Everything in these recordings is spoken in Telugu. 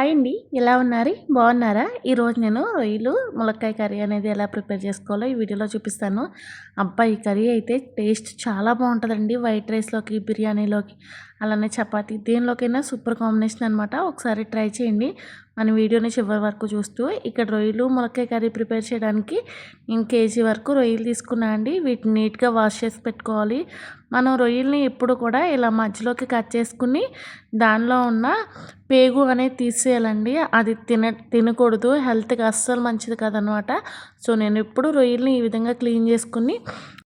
హాయ్ అండి. ఎలా ఉన్నారు? బాగున్నారా? ఈరోజు నేను రొయ్యలు ములక్కాయ కర్రీ అనేది ఎలా ప్రిపేర్ చేసుకోవాలో ఈ వీడియోలో చూపిస్తాను. అబ్బా ఈ కర్రీ అయితే టేస్ట్ చాలా బాగుంటుందండి. వైట్ రైస్లోకి బిర్యానీలోకి అలానే చపాతి. దేనిలోకైనా సూపర్ కాంబినేషన్ అనమాట ఒకసారి ట్రై చేయండి. మన వీడియోని చివరి వరకు చూస్తూ ఇక్కడ రొయ్యలు ములక్కాయ కర్రీ ప్రిపేర్ చేయడానికి నేను కేజీ వరకు రొయ్యలు తీసుకున్నా అండి. వీటిని నీట్గా వాష్ చేసి పెట్టుకోవాలి. మనం రొయ్యల్ని ఎప్పుడు కూడా ఇలా మధ్యలోకి కట్ చేసుకుని దానిలో ఉన్న పేగు అనేది తీసేయాలండి. అది తిన తినకూడదు. హెల్త్కి అస్సలు మంచిది కాదనమాట సో నేను ఎప్పుడు రొయ్యల్ని ఈ విధంగా క్లీన్ చేసుకుని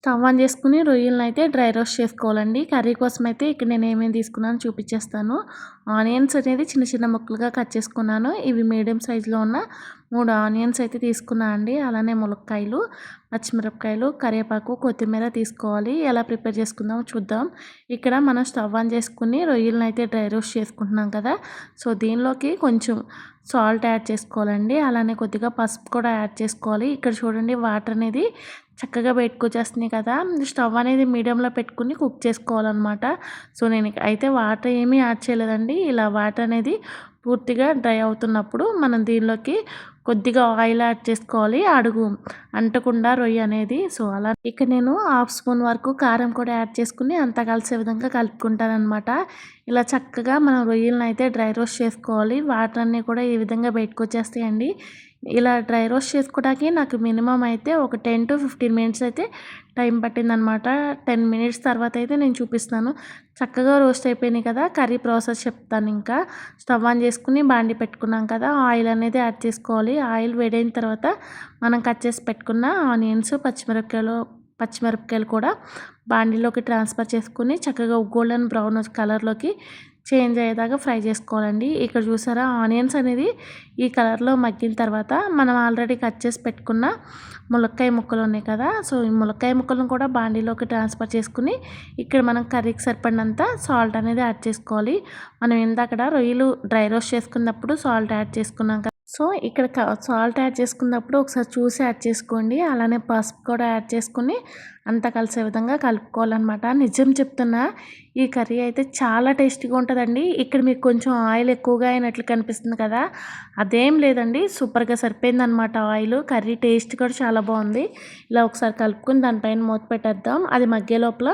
స్టవ్ ఆన్ చేసుకుని రొయ్యలను అయితే డ్రై రోస్ట్ చేసుకోవాలండి. కర్రీ కోసం అయితే ఇక్కడ నేను ఏమేమి తీసుకున్నాను చూపించేస్తాను ఆనియన్స్ అనేది చిన్న చిన్న ముక్కలుగా కట్ చేసుకున్నాను. ఇవి మీడియం సైజులో ఉన్న మూడు ఆనియన్స్ అయితే తీసుకున్నా అండి. అలానే ములక్కాయలు పచ్చిమిరపకాయలు కరివేపాకు కొత్తిమీర తీసుకోవాలి. ఎలా ప్రిపేర్ చేసుకుందామో చూద్దాం. ఇక్కడ మనం స్టవ్ ఆన్ చేసుకుని రొయ్యలను అయితే డ్రై రోస్ట్ చేసుకుంటున్నాం కదా. సో దీనిలోకి కొంచెం సాల్ట్ యాడ్ చేసుకోవాలండి. అలానే కొద్దిగా పసుపు కూడా యాడ్ చేసుకోవాలి. ఇక్కడ చూడండి వాటర్ అనేది చక్కగా పెట్టుకొచ్చేస్తున్నాయి కదా. స్టవ్ అనేది మీడియంలో పెట్టుకుని కుక్ చేసుకోవాలన్నమాట. సో నేను అయితే వాటర్ ఏమీ యాడ్ చేయలేదండి. ఇలా వాటర్ అనేది పూర్తిగా డ్రై అవుతున్నప్పుడు మనం దీనిలోకి కొద్దిగా ఆయిల్ యాడ్ చేసుకోవాలి. అడుగు అంటకుండా రొయ్య అనేది. సో అలా ఇక నేను హాఫ్ స్పూన్ వరకు కారం కూడా యాడ్ చేసుకుని అంతా కలిసే విధంగా కలుపుకుంటాను అనమాట ఇలా చక్కగా మనం రొయ్యలను అయితే డ్రై రోస్ట్ చేసుకోవాలి. వాటర్ అన్నీ కూడా ఈ విధంగా బయటకు వచ్చేస్తాయండి ఇలా డ్రై రోస్ట్ చేసుకోవడానికి నాకు మినిమం అయితే ఒక టెన్ టు ఫిఫ్టీన్ మినిట్స్ అయితే టైం పట్టిందనమాట టెన్ మినిట్స్ తర్వాత అయితే నేను చూపిస్తాను చక్కగా రోస్ట్ అయిపోయినాయి కదా కర్రీ ప్రాసెస్ చెప్తాను ఇంకా. స్టవ్ ఆన్ చేసుకుని బాండి పెట్టుకున్నాం కదా ఆయిల్ అనేది యాడ్ చేసుకోవాలి. ఆయిల్ వేడైన తర్వాత మనం కట్ చేసి పెట్టుకున్న ఆనియన్స్ పచ్చిమిరపకాయలు పచ్చిమిరపకాయలు కూడా బాండీలోకి ట్రాన్స్ఫర్ చేసుకుని చక్కగా గోల్డెన్ బ్రౌన్ కలర్లోకి చేంజ్ అయ్యేదాకా ఫ్రై చేసుకోవాలండి. ఇక్కడ చూసారా ఆనియన్స్ అనేది ఈ కలర్లో మగ్గిన తర్వాత మనం ఆల్రెడీ కట్ చేసి పెట్టుకున్న ములక్కాయ ముక్కలు ఉన్నాయి కదా సో ఈ ములక్కాయ ముక్కలను కూడా బాండీలోకి ట్రాన్స్ఫర్ చేసుకుని ఇక్కడ మనం కర్రీకి సరిపడినంత సాల్ట్ అనేది యాడ్ చేసుకోవాలి. మనం ఇందాక రొయ్యలు డ్రై రోస్ట్ చేసుకున్నప్పుడు సాల్ట్ యాడ్ చేసుకున్నాం సో ఇక్కడ సాల్ట్ యాడ్ చేసుకున్నప్పుడు ఒకసారి చూసి యాడ్ చేసుకోండి. అలానే పసుపు కూడా యాడ్ చేసుకుని అంతా కలిసే విధంగా కలుపుకోవాలన్నమాట. నిజం చెప్తున్నా ఈ కర్రీ అయితే చాలా టేస్టీగా ఉంటుందండి. ఇక్కడ మీకు కొంచెం ఆయిల్ ఎక్కువగా అయినట్లు కనిపిస్తుంది కదా? అదేం లేదండి. సూపర్గా సరిపోయిందనమాట ఆయిల్. కర్రీ టేస్ట్ కూడా చాలా బాగుంది. ఇలా ఒకసారి కలుపుకొని దానిపైన మూత పెట్టేద్దాం. అది మగ్గే లోపల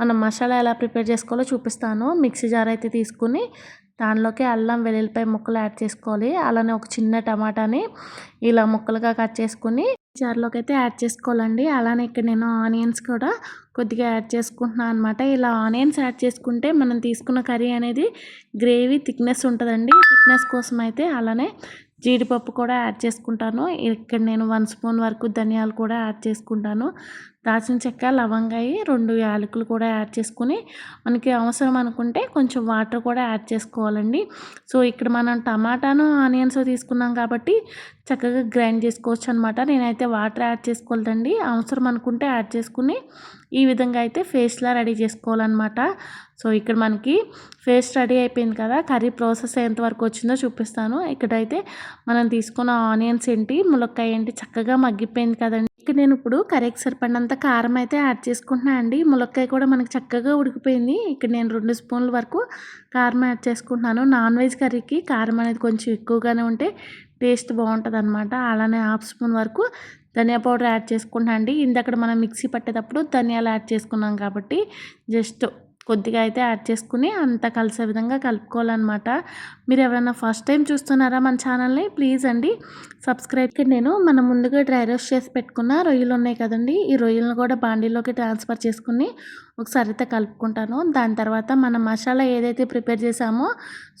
మనం మసాలా ఎలా ప్రిపేర్ చేసుకోవాలో చూపిస్తాను. మిక్సీ జార్ అయితే తీసుకుని దానిలోకి అల్లం వెల్లుల్లిపాయ ముక్కలు యాడ్ చేసుకోవాలి. అలానే ఒక చిన్న టమాటాని ఇలా ముక్కలుగా కట్ చేసుకుని జార్లోకి అయితే యాడ్ చేసుకోవాలండి. అలానే ఇక్కడ నేను ఆనియన్స్ కూడా కొద్దిగా యాడ్ చేసుకుంటున్నాను అనమాట ఇలా ఆనియన్స్ యాడ్ చేసుకుంటే మనం తీసుకున్న కర్రీ అనేది గ్రేవీ థిక్నెస్ ఉంటుందండి. థిక్నెస్ కోసం అయితే అలానే జీడిపప్పు కూడా యాడ్ చేసుకుంటాను. ఇక్కడ నేను వన్ స్పూన్ వరకు ధనియాలు కూడా యాడ్ చేసుకుంటాను. దాచిన చెక్క లవంగాయి రెండు యాలకులు కూడా యాడ్ చేసుకుని మనకి అవసరం అనుకుంటే కొంచెం వాటర్ కూడా యాడ్ చేసుకోవాలండి. సో ఇక్కడ మనం టమాటాను ఆనియన్స్ తీసుకున్నాం కాబట్టి చక్కగా గ్రైండ్ చేసుకోవచ్చు అనమాట నేనైతే వాటర్ యాడ్ చేసుకోలేదండి. అవసరం అనుకుంటే యాడ్ చేసుకుని ఈ విధంగా అయితే ఫేస్లా రెడీ చేసుకోవాలన్నమాట. సో ఇక్కడ మనకి ఫేస్ రెడీ అయిపోయింది కదా కర్రీ ప్రాసెస్ ఎంతవరకు వచ్చిందో చూపిస్తాను. ఇక్కడైతే మనం తీసుకున్న ఆనియన్స్ ఏంటి ములక్కాయ ఏంటి చక్కగా మగ్గిపోయింది కదండి. ఇక్కడ నేను ఇప్పుడు కర్రీకి సరిపడినంత కారం అయితే యాడ్ చేసుకుంటున్నాను అండి. ములక్కాయ కూడా మనకి చక్కగా ఉడికిపోయింది. ఇక్కడ నేను రెండు స్పూన్ల వరకు కారం యాడ్ చేసుకుంటున్నాను. నాన్ వెజ్ కర్రీకి కారం అనేది కొంచెం ఎక్కువగానే ఉంటే టేస్ట్ బాగుంటుంది అనమాట అలానే హాఫ్ స్పూన్ వరకు ధనియా పౌడర్ యాడ్ చేసుకుంటా అండి. ఇందక్కడ మనం మిక్సీ పట్టేటప్పుడు ధనియాలు యాడ్ చేసుకున్నాం కాబట్టి జస్ట్ కొద్దిగా అయితే యాడ్ చేసుకుని అంతా కలిసే విధంగా కలుపుకోవాలన్నమాట. మీరు ఎవరైనా ఫస్ట్ టైం చూస్తున్నారా మన ఛానల్ని ప్లీజ్ అండి సబ్స్క్రైబ్కి నేను మనం ముందుగా డ్రై రోస్ట్ చేసి పెట్టుకున్న రొయ్యలు ఉన్నాయి కదండి ఈ రొయ్యలను కూడా బాండీలోకి ట్రాన్స్ఫర్ చేసుకుని ఒకసారి అయితే కలుపుకుంటాను. దాని తర్వాత మనం మసాలా ఏదైతే ప్రిపేర్ చేసామో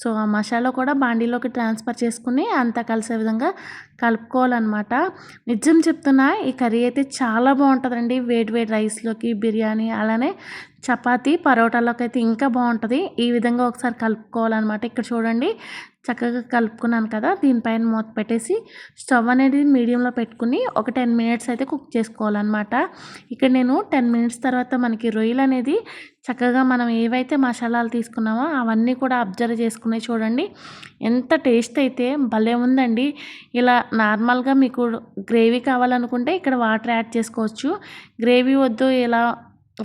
సో ఆ మసాలా కూడా బాండీలోకి ట్రాన్స్ఫర్ చేసుకుని అంతా కలిసే విధంగా కలుపుకోవాలన్నమాట. నిజం చెప్తున్నా ఈ కర్రీ అయితే చాలా బాగుంటుందండి. వేడి వేడి రైస్లోకి బిర్యానీ అలానే చపాతీ పరోటాలోకి అయితే ఇంకా బాగుంటుంది. ఈ విధంగా ఒకసారి కలుపుకోవాలన్నమాట. ఇక్కడ చూడండి చక్కగా కలుపుకున్నాను కదా దీనిపైన మూత పెట్టేసి స్టవ్ అనేది మీడియంలో పెట్టుకుని ఒక టెన్ మినిట్స్ అయితే కుక్ చేసుకోవాలన్నమాట. ఇక్కడ నేను టెన్ మినిట్స్ తర్వాత మనకి రొయ్యలు అనేది చక్కగా మనం ఏవైతే మసాలాలు తీసుకున్నామో అవన్నీ కూడా అబ్జర్వ్ చేసుకునే చూడండి. ఎంత టేస్ట్ అయితే భలే ఉందండి. ఇలా నార్మల్గా మీకు గ్రేవీ కావాలనుకుంటే ఇక్కడ వాటర్ యాడ్ చేసుకోవచ్చు. గ్రేవీ వద్దు ఇలా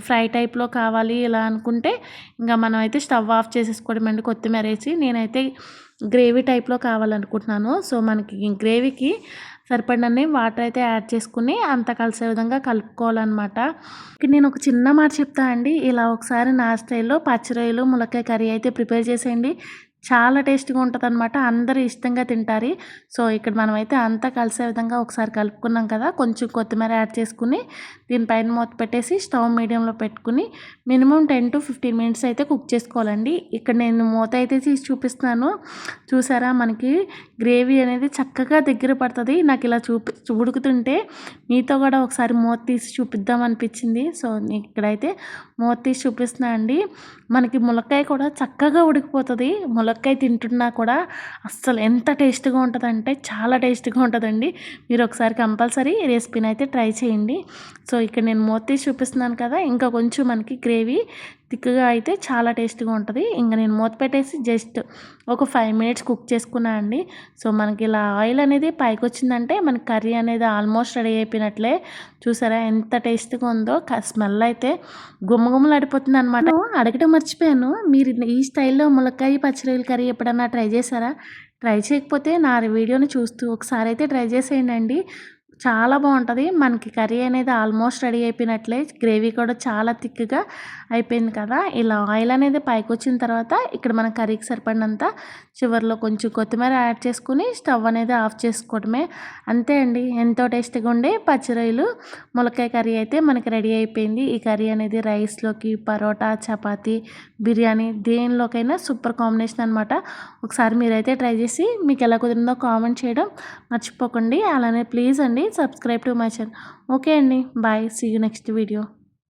ఫ్రై టైప్లో కావాలి ఇలా అనుకుంటే ఇంకా మనం అయితే స్టవ్ ఆఫ్ చేసేసుకోవడం అండి కొత్తిమీర వేసి. నేనైతే గ్రేవీ టైప్లో కావాలనుకుంటున్నాను. సో మనకి గ్రేవీకి సరిపడినన్ని వాటర్ అయితే యాడ్ చేసుకుని అంత కలిసే విధంగా కలుపుకోవాలన్నమాట. నేను ఒక చిన్న మాట చెప్తా అండి. ఇలా ఒకసారి నా స్టైల్లో పచ్చిరొయ్యలు ములక్కాయ కర్రీ అయితే ప్రిపేర్ చేసేయండి. చాలా టేస్ట్గా ఉంటుంది అనమాట అందరూ ఇష్టంగా తింటారు. సో ఇక్కడ మనమైతే అంతా కలిసే విధంగా ఒకసారి కలుపుకున్నాం కదా కొంచెం కొత్తిమీర యాడ్ చేసుకుని దీనిపైన మూత పెట్టేసి స్టవ్ మీడియంలో పెట్టుకుని minimum ten to fifteen minutes అయితే కుక్ చేసుకోవాలండి. ఇక్కడ నేను మూత అయితే తీసి చూపిస్తున్నాను. చూసారా మనకి గ్రేవీ అనేది చక్కగా దగ్గర పడుతుంది. నాకు ఇలా చూపి ఉడుకుతుంటే మీతో కూడా ఒకసారి మూత తీసి చూపిద్దాం అనిపించింది. సో ఇక్కడైతే మూత తీసి చూపిస్తున్నా అండి. మనకి ములక్కాయ కూడా చక్కగా ఉడికిపోతుంది. ములక్కాయ తింటున్నా కూడా అస్సలు ఎంత టేస్ట్గా ఉంటుందంటే చాలా టేస్ట్గా ఉంటుందండి. మీరు ఒకసారి కంపల్సరీ రెసిపీని అయితే ట్రై చేయండి. సో ఇక్కడ నేను మూత తీసి చూపిస్తున్నాను కదా ఇంకా కొంచెం మనకి గ్రేవీ థిక్గా అయితే చాలా టేస్ట్గా ఉంటుంది. ఇంకా నేను మూత పెట్టేసి జస్ట్ ఒక ఫైవ్ మినిట్స్ కుక్ చేసుకున్నా అండి. సో మనకి ఇలా ఆయిల్ అనేది పైకి వచ్చిందంటే మనకి కర్రీ అనేది ఆల్మోస్ట్ రెడీ అయిపోయినట్లే. చూసారా ఎంత టేస్ట్గా ఉందో స్మెల్ అయితే గుమ్మగుమ్మలు అడిపోతుంది అనమాట అడగటం మర్చిపోయాను. మీరు ఈ స్టైల్లో ములక్కాయ పచ్చిరొయ్యల కర్రీ ఎప్పుడన్నా ట్రై చేశారా? ట్రై చేయకపోతే నా వీడియోని చూస్తూ ఒకసారి అయితే ట్రై చేసేయండి చాలా బాగుంటుంది. మనకి కర్రీ అనేది ఆల్మోస్ట్ రెడీ అయిపోయినట్లే. గ్రేవీ కూడా చాలా థిక్గా అయిపోయింది కదా. ఇలా ఆయిల్ అనేది పైకి వచ్చిన తర్వాత ఇక్కడ మన కర్రీకి సరిపడినంత చివరిలో కొంచెం కొత్తిమీర యాడ్ చేసుకుని స్టవ్ అనేది ఆఫ్ చేసుకోవడమే. అంతే అండి. ఎంతో టేస్టీగా ఉండే పచ్చిరొయ్యలు. ములక్కాయ కర్రీ అయితే మనకి రెడీ అయిపోయింది. ఈ కర్రీ అనేది రైస్లోకి పరోటా చపాతీ బిర్యానీ దేనిలోకైనా సూపర్ కాంబినేషన్ అనమాట ఒకసారి మీరైతే ట్రై చేసి మీకు ఎలా కుదిరిందో కామెంట్ చేయడం మర్చిపోకండి. అలానే ప్లీజ్ అండి subscribe to my channel. Okay అండి. Bye. See you next video